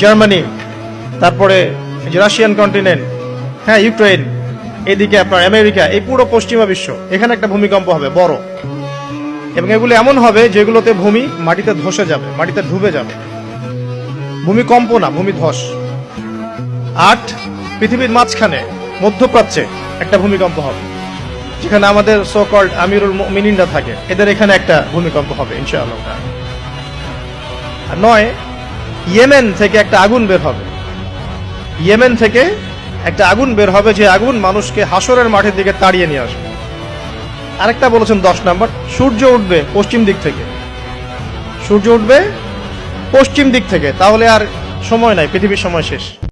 Germany, তারপরে Russian continent হ্যাঁ Ukraine এদিকে আপনার আমেরিকা, এই পুরো পশ্চিমা বিশ্ব, এখানে একটা ভূমিকম্প হবে, বড়। এবং এগুলো এমন হবে যেগুলোতে ভূমি মাটিতে ধসে যাবে, মাটিতে ডুবে যাবে। ভূমিকম্প না, ভূমি ধস। আট পৃথিবীর মাঝখানে, মধ্যপ্রাচ্যে একটা ভূমিকম্প হবে, যেখানে আমাদের সো কল্ড আমিরুল মিনিনরা থাকে। এদের এখানে একটা ভূমিকম্প হবে, ইনশাআল্লাহ। নয় ইয়েমেন থেকে একটা আগুন বের হবে। ইয়েমেন থেকে একটা আগুন বের হবে যে আগুন মানুষকে হাসরের মাঠের দিকে তাড়িয়ে নিয়ে আসবে। আরেকটা বলেছেন দশ নম্বর, সূর্য উঠবে পশ্চিম দিক থেকে। সূর্য উঠবে পশ্চিম দিক থেকে, তাহলে আর সময় নাই, পৃথিবীর সময় শেষ।